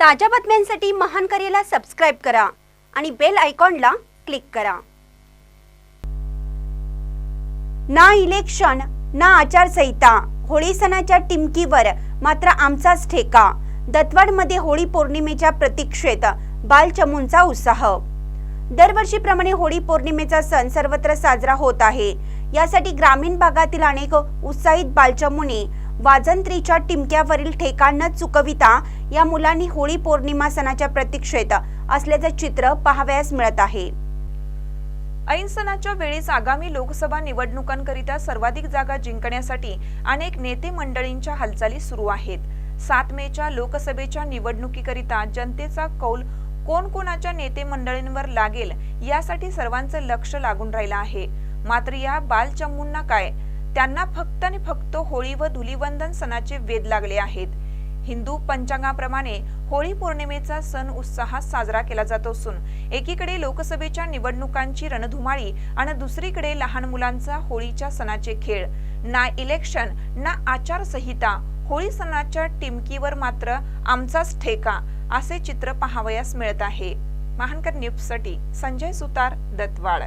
ताज्या बातम्यांसाठी महान करेला सबस्क्राईब करा आणि बेल आयकॉनला क्लिक करा. ना इलेक्शन ना आचारसंहिता. होळी सणाच्या टिमकीवर मात्र आमचाच ठेका. दत्तवाडमध्ये होळी पौर्णिमेच्या प्रतीक्षेत बालचमूंचा उत्साह. दरवर्षीप्रमाणे होळी पौर्णिमेचा सण सर्वत्र साजरा होत आहे. यासाठी ग्रामीण भागातील अनेक उत्साहित बालचमूने वाजंत्रीच्या टिमक्यावरील ठेकाण न चुकविता या मुलांनी होळी पौर्णिमा सणाच्या प्रतीक्षेत असल्याचे चित्र पाहावयास मिळत आहे. ऐन सणाच्या वेळेस आगामी लोकसभा निवडणुकांकरिता सर्वाधिक जागा जिंकण्यासाठी अनेक नेते मंडळींच्या हालचाली सुरू आहेत. सात मेच्या लोकसभेच्या निवडणुकीकरिता जनतेचा कौल कोण कोणाच्या नेते मंडळींवर लागेल यासाठी सर्वांचं लक्ष लागून राहिलं आहे. मात्र या बालचमूंना काय? त्यांना फक्त आणि फक्त होळी व धुलीवंदन सणाचे वेध लागले आहेत. हिंदू पंचांगाप्रमाणे होळी पौर्णिमेचा सण उत्साहात साजरा केला जात असून एकीकडे लोकसभेच्या निवडणुकांची रणधुमाळी आणि दुसरीकडे लहान मुलांचा होळीच्या सणाचे खेळ. ना इलेक्शन ना आचारसंहिता होळी सणाच्या टिमकीवर मात्र आमचाच ठेका असे चित्र पाहावयास मिळत आहे. महानकर न्यूजसाठी संजय सुतार दत्तवाड.